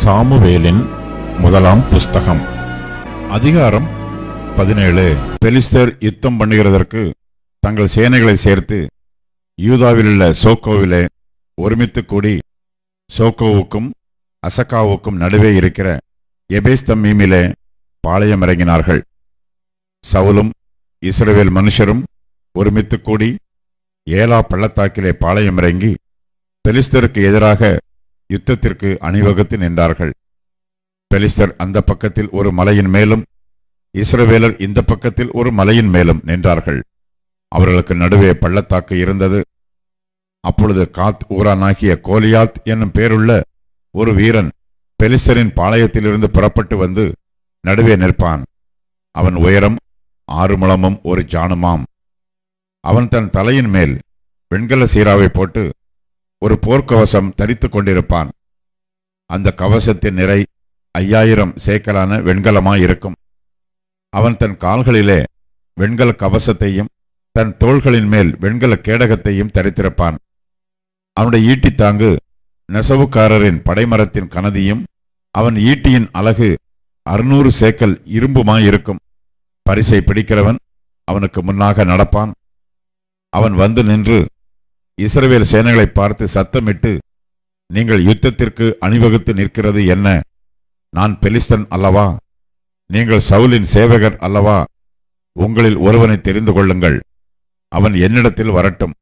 சாமுவேலின் முதலாம் புஸ்தகம் அதிகாரம் பதினேழு. பெலிஸ்தர் யுத்தம் பண்ணுகிறதற்கு தங்கள் சேனைகளை சேர்த்து யூதாவில் உள்ள சோக்கோவிலே ஒருமித்து கூடி சோக்கோவுக்கும் அசக்காவுக்கும் நடுவே இருக்கிற எபேஸ்தம்மீமிலே பாளையம் இறங்கினார்கள். சவுலும் இஸ்ரவேல் மனுஷரும் ஒருமித்து கூடி ஏலா பள்ளத்தாக்கிலே பாளையம் இறங்கி பெலிஸ்தருக்கு எதிராக யுத்தத்திற்கு அணிவகுத்து நின்றார்கள். பெலிஸ்தர் அந்த பக்கத்தில் ஒரு மலையின் மேலும் இஸ்ரவேலர் இந்த பக்கத்தில் ஒரு மலையின் மேலும் நின்றார்கள். அவர்களுக்கு நடுவே பள்ளத்தாக்கு இருந்தது. அப்பொழுது காத் ஊரானாகிய கோலியாத் என்னும் பேருள்ள ஒரு வீரன் பெலிஸ்தரின் பாளையத்திலிருந்து புறப்பட்டு வந்து நடுவே நிற்பான். அவன் உயரம் ஆறு முழமும் ஒரு ஜானுமாம். அவன் தன் தலையின் மேல் வெண்கல சீராவை போட்டு ஒரு போர்க்கவசம் தரித்து கொண்டிருப்பான். அந்த கவசத்தின் நிறை ஐயாயிரம் சேக்கலான வெண்கலமாயிருக்கும் அவன் தன் கால்களிலே வெண்கல கவசத்தையும் தன் தோள்களின் மேல் வெண்கல கேடகத்தையும் தரித்திருப்பான். அவனுடைய ஈட்டித்தாங்கு நெசவுக்காரரின் படைமரத்தின் கனதியும் அவன் ஈட்டியின் அழகு அறுநூறு சேக்கல் இரும்புமாயிருக்கும். பரிசை பிடிக்கிறவன் அவனுக்கு முன்னாக நடப்பான். அவன் வந்து நின்று இஸ்ரவேல் சேனைகளை பார்த்து சத்தமிட்டு நீங்கள் யுத்தத்திற்கு அணிவகுத்து நிற்கிறது என்ன? நான் பெலிஸ்தன் அல்லவா? நீங்கள் சவுலின் சேவகர் அல்லவா? உங்களில் ஒருவனை தெரிந்து கொள்ளுங்கள். அவன் என்னிடத்தில் வரட்டும்.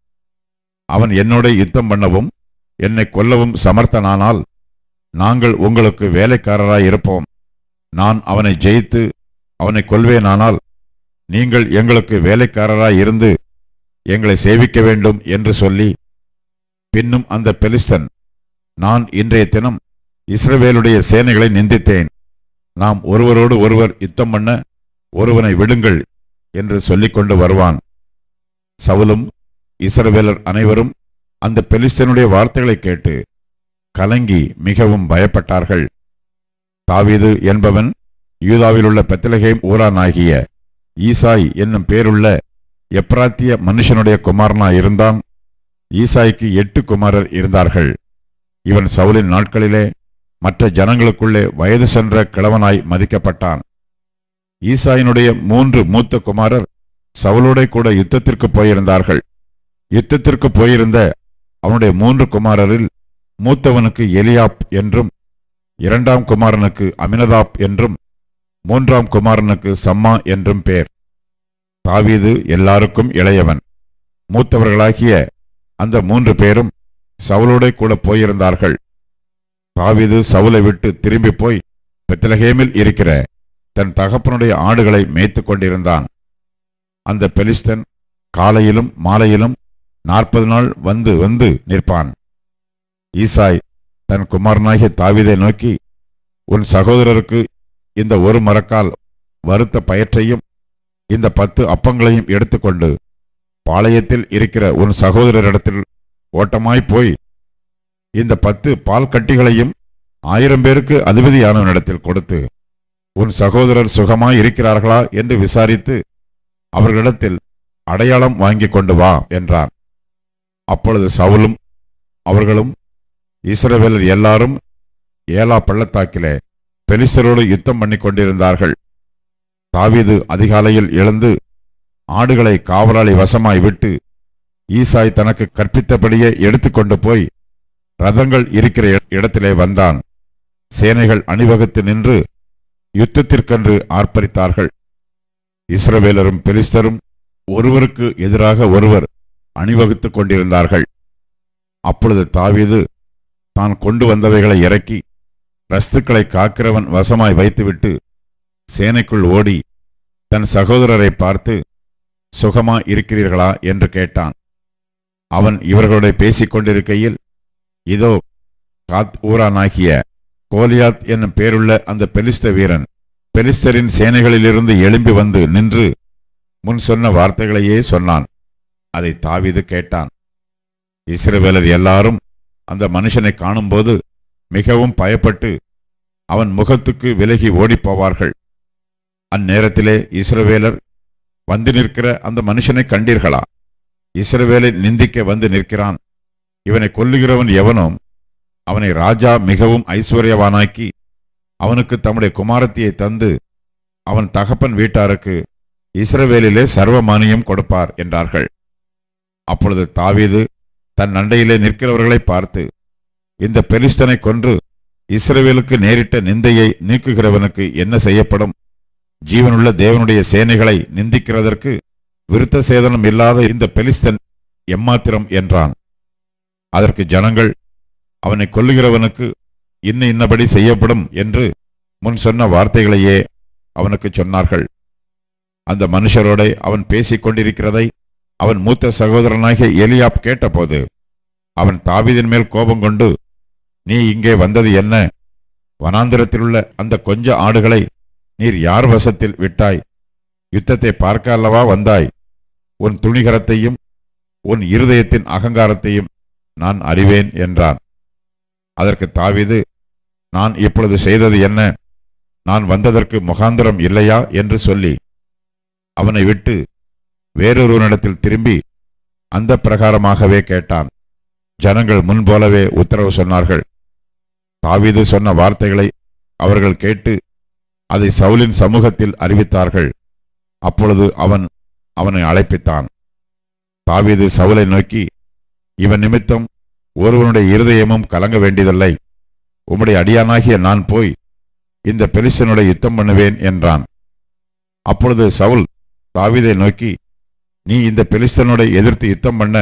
அவன் என்னோட யுத்தம் பண்ணவும் என்னை கொல்லவும் சமர்த்தனானால் நாங்கள் உங்களுக்கு வேலைக்காரராய் இருப்போம். நான் அவனை ஜெயித்து அவனை கொல்வேனானால் நீங்கள் எங்களுக்கு வேலைக்காரராய் இருந்து எங்களை சேவிக்க வேண்டும் என்று சொல்லி பின்னும் அந்த பெலிஸ்தன் நான் இன்றைய தினம் இஸ்ரவேலுடைய சேனைகளை நிந்தித்தேன். நாம் ஒருவரோடு ஒருவர் யுத்தம் பண்ண ஒருவனை விடுங்கள் என்று சொல்லிக்கொண்டு வருவான். சவுலும் இஸ்ரவேலர் அனைவரும் அந்த பெலிஸ்தனுடைய வார்த்தைகளை கேட்டு கலங்கி மிகவும் பயப்பட்டார்கள். தாவீது என்பவன் யூதாவிலுள்ள பெத்தலகேம் ஊரானாகிய ஈசாய் என்னும் பேருள்ள எப்ராத்திய மனுஷனுடைய குமாரனா இருந்தான். ஈசாய்க்கு எட்டு குமாரர் இருந்தார்கள். இவன் சவுலின் நாட்களிலே மற்ற ஜனங்களுக்குள்ளே வயது சென்ற கிழவனாய் மதிக்கப்பட்டான். ஈசாயினுடைய மூன்று மூத்த குமாரர் சவுலோட கூட யுத்தத்திற்கு போயிருந்தார்கள். யுத்தத்திற்கு போயிருந்த அவனுடைய மூன்று குமாரரில் மூத்தவனுக்கு எலியாப் என்றும் இரண்டாம் குமாரனுக்கு அமினதாப் என்றும் மூன்றாம் குமாரனுக்கு சம்மா என்றும் பேர். தாவீது எல்லாருக்கும் இளையவன். மூத்தவர்களாகிய அந்த மூன்று பேரும் சவுலோட கூட போயிருந்தார்கள். தாவீது சவுலை விட்டு திரும்பி போய் பெத்தலகேமில் இருக்கிற தன் தகப்பனுடைய ஆடுகளை மேய்த்துக் கொண்டிருந்தான். அந்த பெலிஸ்தன் காலையிலும் மாலையிலும் நாற்பது நாள் வந்து வந்து நிற்பான். ஈசாய் தன் குமாரனாகிய தாவிதை நோக்கி உன் சகோதரருக்கு இந்த ஒரு மரக்கால் வறுத்த பயற்றையும் இந்த பத்து அப்பங்களையும் எடுத்துக்கொண்டு பாளையத்தில் இருக்கிற உன் சகோதரரிடத்தில் ஓட்டமாய் போய் இந்த பத்து பால் கட்டிகளையும் ஆயிரம் பேருக்கு அதிபதியானவனிடத்தில் கொடுத்து உன் சகோதரர் சுகமாய் இருக்கிறார்களா என்று விசாரித்து அவர்களிடத்தில் அடையாளம் வாங்கிக் கொண்டு வா என்றான். அப்பொழுது சவுலும் அவர்களும் இஸ்ரவேலர் எல்லாரும் ஏலா பள்ளத்தாக்கிலே பெலிஸ்தரோடு யுத்தம் பண்ணி கொண்டிருந்தார்கள் தாவீது அதிகாலையில் எழுந்து ஆடுகளை காவலாளி வசமாய் விட்டு ஈசாய் தனக்கு கற்பித்தபடியே எடுத்துக்கொண்டு போய் ரதங்கள் இருக்கிற இடத்திலே வந்தான். சேனைகள் அணிவகுத்து நின்று யுத்தத்திற்கென்று ஆர்ப்பரித்தார்கள். இஸ்ரவேலரும் பெலிஸ்தரும் ஒருவருக்கு எதிராக ஒருவர் அணிவகுத்துக் கொண்டிருந்தார்கள். அப்பொழுது தாவீது தான் கொண்டு வந்தவைகளை இறக்கி ரஸ்துக்களை காக்கிறவன் வசமாய் வைத்துவிட்டு சேனைக்குள் ஓடி தன் சகோதரரை பார்த்து சுகமா இருக்கிறீர்களா? என்று கேட்டான். அவன் இவர்களோட பேசிக் கொண்டிருக்கையில் இதோ காத் ஊரானாகிய கோலியாத் என்னும் பேருள்ள அந்த பெலிஸ்த வீரன் பெலிஸ்தரின் சேனைகளிலிருந்து எழும்பி வந்து நின்று முன் சொன்ன வார்த்தைகளையே சொன்னான். அதை தாவிது கேட்டான். இஸ்ரவேலர் எல்லாரும் அந்த மனுஷனை காணும்போது மிகவும் பயப்பட்டு அவன் முகத்துக்கு விலகி ஓடிப்போவார்கள். அந்நேரத்திலே இஸ்ரவேலர் வந்து நிற்கிற அந்த மனுஷனை கண்டீர்களா? இஸ்ரவேலை நிந்திக்க வந்து நிற்கிறான். இவனை கொல்லுகிறவன் எவனோ அவனை ராஜா மிகவும் ஐஸ்வர்யவானாக்கி அவனுக்கு தம்முடைய குமாரத்தியை தந்து அவன் தகப்பன் வீட்டாருக்கு இஸ்ரவேலிலே சர்வமானியம் கொடுப்பார் என்றார்கள். அப்பொழுது தாவீது தன் நண்டையிலே நிற்கிறவர்களை பார்த்து இந்த பெலிஸ்தனை கொன்று இஸ்ரேவேலுக்கு நேரிட்ட நிந்தையை நீக்குகிறவனுக்கு என்ன செய்யப்படும்? ஜீவனுள்ள தேவனுடைய சேனைகளை நிந்திக்கிறதற்கு விருத்த சேதனம் இல்லாத இந்த பெலிஸ்தன் எம்மாத்திரம் என்றான். அதற்கு ஜனங்கள் அவனை கொல்லுகிறவனுக்கு இன்ன இன்னபடி செய்யப்படும் என்று முன் சொன்ன வார்த்தைகளையே அவனுக்கு சொன்னார்கள். அந்த மனுஷரோட அவன் பேசிக் கொண்டிருக்கிறதை அவன் மூத்த சகோதரனாகிய எலியாப் கேட்டபோது அவன் தாவிதின் மேல் கோபம் கொண்டு நீ இங்கே வந்தது என்ன? வனாந்திரத்திலுள்ள அந்த கொஞ்ச ஆடுகளை நீர் யார் வசத்தில் விட்டாய்? யுத்தத்தை பார்க்க அல்லவா வந்தாய்? உன் துணிகரத்தையும் உன் இருதயத்தின் அகங்காரத்தையும் நான் அறிவேன் என்றான். அதற்கு தாவிது நான் இப்பொழுது செய்தது என்ன? நான் வந்ததற்கு முகாந்திரம் இல்லையா? என்று சொல்லி அவனை விட்டு வேறொருவனிடத்தில் திரும்பி அந்த பிரகாரமாகவே கேட்டான். ஜனங்கள் முன்போலவே உத்தரவு சொன்னார்கள். தாவீது சொன்ன வார்த்தைகளை அவர்கள் கேட்டு அதை சவுலின் சமூகத்தில் அறிவித்தார்கள். அப்பொழுது அவன் அவனை அழைப்பித்தான். தாவீது சவுலை நோக்கி இவன் நிமித்தம் ஒருவனுடைய இருதயமும் கலங்க வேண்டியதில்லை. உம்முடைய அடியானாகிய நான் போய் இந்த பெரிசனுடைய யுத்தம் பண்ணுவேன் என்றான். அப்பொழுது சவுல் தாவீதை நோக்கி நீ இந்த பெலிஸ்தனுடைய எதிர்த்து யுத்தம் பண்ண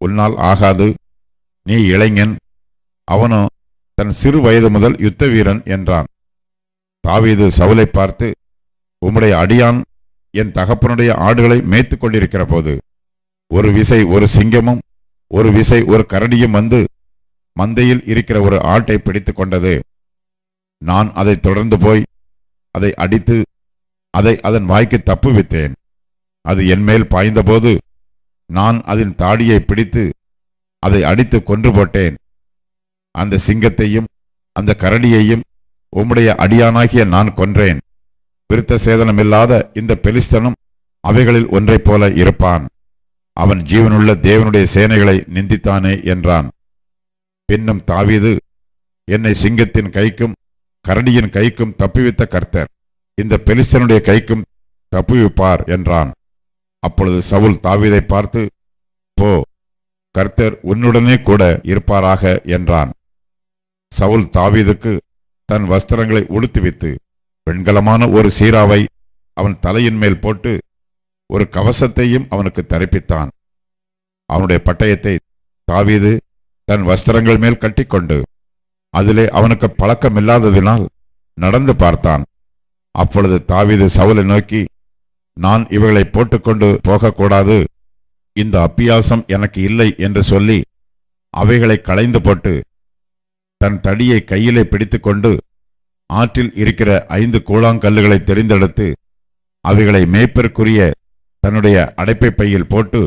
உன்னால் ஆகாது. நீ இளைஞன். அவனோ தன் சிறு வயது முதல் யுத்த வீரன் என்றான். தாவீது சவுலை பார்த்து உம்முடைய அடியான் என் தகப்பனுடைய ஆடுகளை மேய்த்து கொண்டிருக்கிற போது ஒரு விசை ஒரு சிங்கமும் ஒரு விசை ஒரு கரடியும் வந்து மந்தையில் இருக்கிற ஒரு ஆட்டை பிடித்து கொண்டது. நான் அதை தொடர்ந்து போய் அதை அடித்து அதை அதன் வாய்க்கு தப்புவித்தேன். அது என்மேல் பாய்ந்தபோது நான் அதன் தாடியை பிடித்து அதை அடித்து கொன்று போட்டேன். அந்த சிங்கத்தையும் அந்த கரடியையும் உம்முடைய அடியானாகிய நான் கொன்றேன். விருத்த சேதனமில்லாத இந்த பெலிஸ்தனும் அவைகளில் ஒன்றைப் போல இருப்பான். அவன் ஜீவனுள்ள தேவனுடைய சேனைகளை நிந்தித்தானே என்றான். பின்னும் தாவீது என்னை சிங்கத்தின் கைக்கும் கரடியின் கைக்கும் தப்புவித்த கர்த்தர். இந்த பெலிஸ்தனுடைய கைக்கும் தப்புவிப்பார் என்றான். அப்பொழுது சவுல் தாவீதை பார்த்து போ கர்த்தர் உன்னுடனே கூட இருப்பாராக என்றான். சவுல் தாவீதுக்கு தன் வஸ்திரங்களை உடுத்துவித்து வெண்கலமான ஒரு சீராவை அவன் தலையின் மேல் போட்டு ஒரு கவசத்தையும் அவனுக்கு தரிப்பித்தான். அவனுடைய பட்டயத்தை தாவீது தன் வஸ்திரங்கள் மேல் கட்டிக்கொண்டு அதிலே அவனுக்கு பழக்கமில்லாததினால் நடந்து பார்த்தான். அப்பொழுது தாவீது சவுலை நோக்கி நான் இவைகளை போட்டுக்கொண்டு போகக்கூடாது. இந்த அப்பியாசம் எனக்கு இல்லை என்று சொல்லி அவைகளை களைந்து போட்டு தன் தடியை கையிலே பிடித்துக்கொண்டு ஆற்றில் இருக்கிற ஐந்து கூழாங்கல்லுகளை தெரிந்தெடுத்து அவைகளை மேய்ப்பிற்குரிய தன்னுடைய அடைப்பை பையில் போட்டு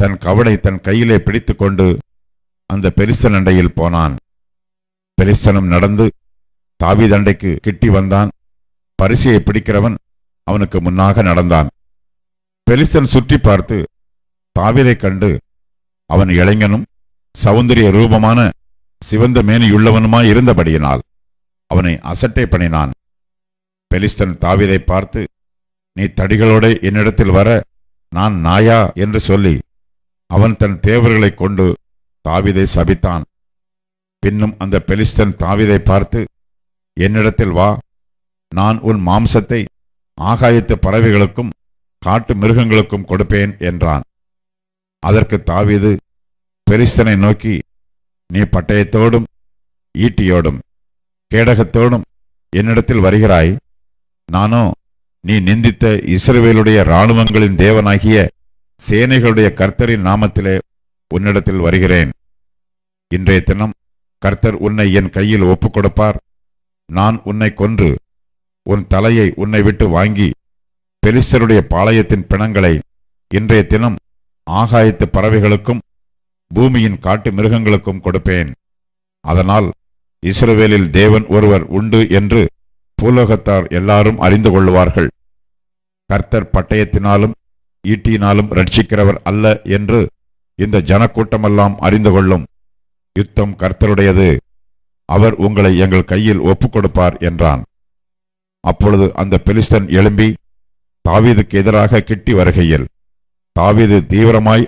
தன் கவடை தன் கையிலே பிடித்துக்கொண்டு அந்த பெரிசன் அண்டையில் போனான். பெரிசனும் நடந்து தாவிதண்டைக்கு கிட்டி வந்தான். பரிசையை பிடிக்கிறவன் அவனுக்கு முன்னாக நடந்தான். பெலிசன் சுற்றி பார்த்து தாவிரை கண்டு அவன் இளைஞனும் சௌந்தரிய ரூபமான சிவந்த மேனியுள்ளவனுமாய் இருந்தபடியினால் அவனை அசட்டை பண்ணினான். பெலிஸ்தன் தாவிரை பார்த்து நீ தடிகளோட என்னிடத்தில் வர நான் நாயா? என்று சொல்லி அவன் தன் தேவர்களைக் கொண்டு தாவிதை சபித்தான். பின்னும் அந்த பெலிஸ்தன் தாவிதை பார்த்து என்னிடத்தில் வா நான் உன் மாம்சத்தை ஆகாயத்து பறவைகளுக்கும் காட்டு மிருகங்களுக்கும் கொடுப்பேன் என்றான். அதற்கு தாவீது பெரிஸ்தனை நோக்கி நீ பட்டயத்தோடும் ஈட்டியோடும் கேடகத்தோடும் என்னிடத்தில் வருகிறாய். நானோ நீ நிந்தித்த இஸ்ரவேலுடைய இராணுவங்களின் தேவனாகிய சேனைகளுடைய கர்த்தரின் நாமத்திலே உன்னிடத்தில் வருகிறேன். இன்றைய தினம் கர்த்தர் உன்னை என் கையில் ஒப்புக் கொடுப்பார் நான் உன்னை கொன்று உன் தலையை உன்னை விட்டு வாங்கி பெலிஸ்தருடைய பாளையத்தின் பிணங்களை இன்றைய தினம் ஆகாயத்து பறவைகளுக்கும் பூமியின் காட்டு மிருகங்களுக்கும் கொடுப்பேன். அதனால் இஸ்ரவேலில் தேவன் ஒருவர் உண்டு என்று பூலோகத்தார் எல்லாரும் அறிந்து கொள்வார்கள். கர்த்தர் பட்டயத்தினாலும் ஈட்டியினாலும் ரட்சிக்கிறவர் அல்ல என்று இந்த ஜனக்கூட்டமெல்லாம் அறிந்து கொள்ளும். யுத்தம் கர்த்தருடையது. அவர் உங்களை எங்கள் கையில் ஒப்புக் கொடுப்பார் என்றான். அப்பொழுது அந்த பெலிஸ்தன் எழும்பி தாவீதுக்கு எதிராக கிட்டி வருகையில் தாவீது தீவிரமாய்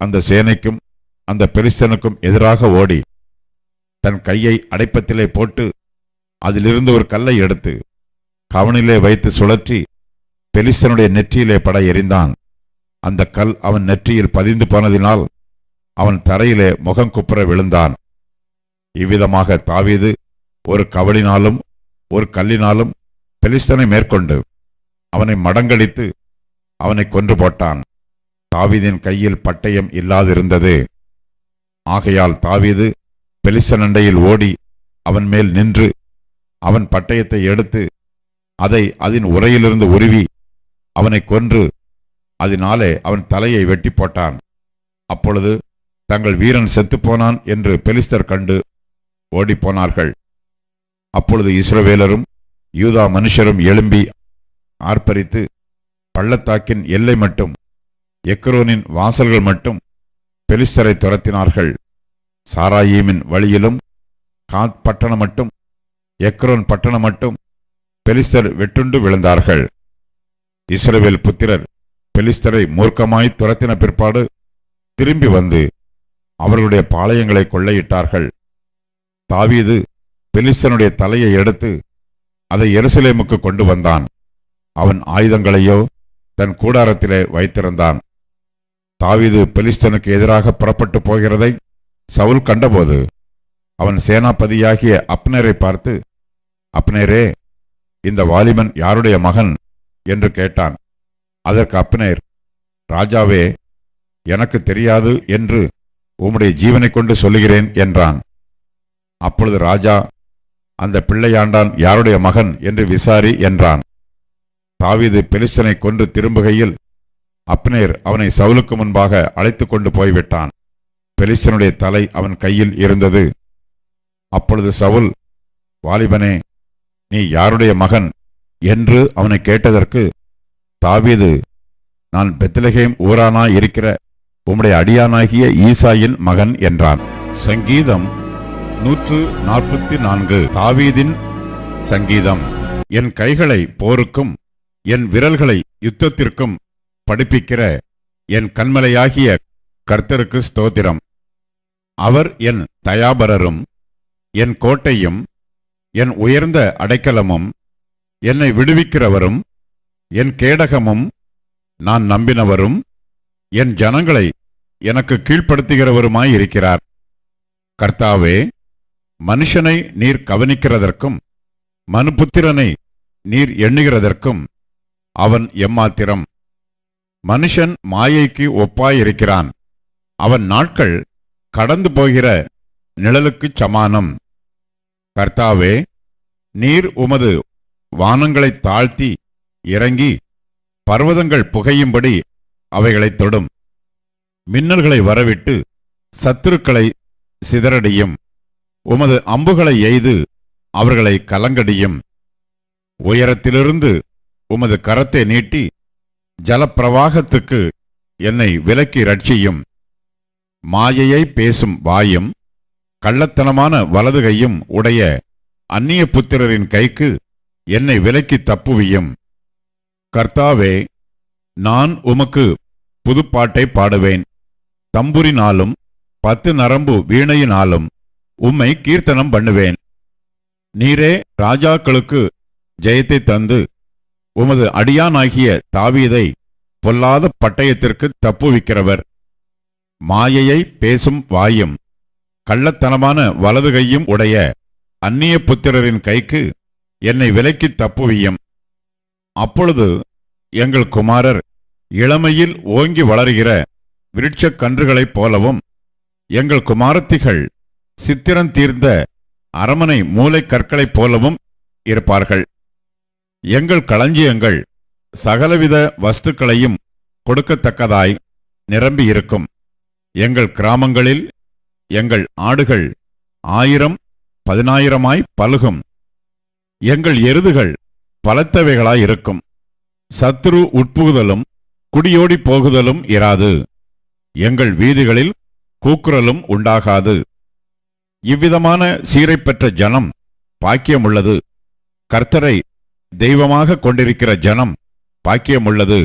அந்த சேனைக்கும் அந்த பெலிஸ்தனுக்கும் எதிராக ஓடி தன் கையை அடைப்பத்திலே போட்டு அதிலிருந்து ஒரு கல்லை எடுத்து கவனிலே வைத்து சுழற்றி பெலிஸ்தனுடைய நெற்றியிலே பட எறிந்தான். அந்த கல் அவன் நெற்றியில் பதிந்து போனதினால் அவன் தரையிலே முகம் குப்புற விழுந்தான். இவ்விதமாக தாவீது ஒரு கவலினாலும் ஒரு கல்லினாலும் பெலிஸ்தனை மேற்கொண்டு அவனை மடங்கடித்து அவனை கொன்று போட்டான். தாவீதின் கையில் பட்டயம் இல்லாதிருந்தது. ஆகையால் தாவீது பெலிஸ்தனண்டையில் ஓடி அவன் மேல் நின்று அவன் பட்டயத்தை எடுத்து அதை அதன் உரையிலிருந்து உருவி அவனை கொன்று அதனாலே அவன் தலையை வெட்டி போட்டான். அப்பொழுது தங்கள் வீரன் செத்துப்போனான் என்று பெலிஸ்தர் கண்டு ஓடிப்போனார்கள் அப்பொழுது இஸ்ரவேலரும் யூதா மனுஷரும் எழும்பி ஆர்ப்பரித்து பள்ளத்தாக்கின் எல்லை மட்டும் எக்ரோனின் வாசல்கள் மட்டும் பெலிஸ்தரை துரத்தினார்கள். சாராயீமின் வழியிலும் காத் பட்டணம் மட்டும் எக்ரோன் பட்டணம் மட்டும் பெலிஸ்தர் வெட்டுண்டு விழுந்தார்கள். இஸ்ரவேல் புத்திரர் பெலிஸ்தரை மூர்க்கமாய் துரத்தின பிற்பாடு திரும்பி வந்து அவர்களுடைய பாளையங்களை கொள்ளையிட்டார்கள். தாவீது பெலிஸ்தனுடைய தலையை எடுத்து அதை எருசலேமுக்கு கொண்டு வந்தான். அவன் ஆயுதங்களையோ தன் கூடாரத்திலே வைத்திருந்தான். தாவீது பெலிஸ்தனுக்கு எதிராக புறப்பட்டு போகிறதை சவுல் கண்டபோது அவன் சேனாபதியாகிய அப்னரை பார்த்து அப்னேரே இந்த வாலிபன் யாருடைய மகன்? என்று கேட்டான். அதற்கு அப்னேர் ராஜாவே எனக்கு தெரியாது என்று உம்முடைய ஜீவனை கொண்டு சொல்லுகிறேன் என்றான். அப்பொழுது ராஜா அந்த பிள்ளையாண்டான் யாருடைய மகன் என்று விசாரி என்றான். தாவீது பெலிஸ்தனை கொன்று திரும்புகையில் அப்னேர் அவனை சவுலுக்கு முன்பாக அழைத்து கொண்டு போய்விட்டான். பெலிஸ்தனுடைய தலை அவன் கையில் இருந்தது. அப்பொழுது சவுல் வாலிபனே நீ யாருடைய மகன் என்று அவனை கேட்டதற்கு தாவீது நான் பெத்லகேம் ஊரானாய் இருக்கிற உம்முடைய அடியானாகிய ஈசாயின் மகன் என்றான். சங்கீதம் நூற்று நாற்பத்தி நான்கு தாவீதின் சங்கீதம். என் கைகளை போருக்கும் என் விரல்களை யுத்தத்திற்கும் படிப்பிக்கிற என் கண்மலையாகிய கர்த்தருக்கு ஸ்தோத்திரம். அவர் என் தயாபரரும் என் கோட்டையும் என் உயர்ந்த அடைக்கலமும் என்னை விடுவிக்கிறவரும் என் கேடகமும் நான் நம்பினவரும் என் ஜனங்களை எனக்கு கீழ்ப்படுத்துகிறவருமாயிருக்கிறார். கர்த்தாவே மனுஷனை நீர் கவனிக்கிறதற்கும் மனுபுத்திரனை நீர் எண்ணுகிறதற்கும் அவன் எம்மாத்திரம். மனுஷன் மாயைக்கு ஒப்பாயிருக்கிறான். அவன் நாட்கள் கடந்து போகிற நிழலுக்குச் சமானம். கர்த்தாவே நீர் உமது வானங்களைத் தாழ்த்தி இறங்கி பர்வதங்கள் புகையும்படி அவைகளைத் தொடும். மின்னல்களை வரவிட்டு சத்துருக்களை சிதறடியும். உமது அம்புகளை எய்து அவர்களை கலங்கடியும். உயரத்திலிருந்து உமது கரத்தை நீட்டி ஜலப்பிரவாகத்துக்கு என்னை விலக்கி ரட்சியும் மாயையை பேசும் வாயும் கள்ளத்தனமான வலது கையும் உடைய அந்நிய புத்திரரின் கைக்கு என்னை விலக்கி தப்புவியும். கர்த்தாவே நான் உமக்கு புதுப்பாட்டை பாடுவேன். தம்புரினாலும் பத்து நரம்பு வீணையினாலும் உம்மை கீர்த்தனம் பண்ணுவேன். நீரே ராஜாக்களுக்கு ஜெயத்தை தந்து உமது அடியானாகிய தாவீதை பொல்லாத பட்டயத்திற்கு தப்புவிக்கிறவர். மாயையை பேசும் வாயும் கள்ளத்தனமான வலது கையும் உடைய அந்நிய புத்திரரின் கைக்கு என்னை விலக்கி தப்புவியும். அப்பொழுது எங்கள் குமாரர் இளமையில் ஓங்கி வளருகிற விருட்சக் கன்றுகளைப் போலவும் எங்கள் குமாரத்திகள் சித்திரம் தீர்ந்த அரமனை மூலைக் கற்களைப் போலவும் இருப்பார்கள். எங்கள் களஞ்சியங்கள் சகலவித வஸ்துக்களையும் கொடுக்கத்தக்கதாய் நிரம்பியிருக்கும் எங்கள் கிராமங்களில் எங்கள் ஆடுகள் ஆயிரம் பதினாயிரமாய் பழுகும். எங்கள் எருதுகள் பலத்தவைகளாய் இருக்கும். உட்புகுதலும் குடியோடி போகுதலும் இராது. எங்கள் வீதிகளில் கூக்குரலும் உண்டாகாது. இவ்விதமான சீரை பெற்ற ஜனம் பாக்கியமுள்ளது. கர்த்தரை தெய்வமாக கொண்டிருக்கிற ஜனம் பாக்கியமுள்ளது.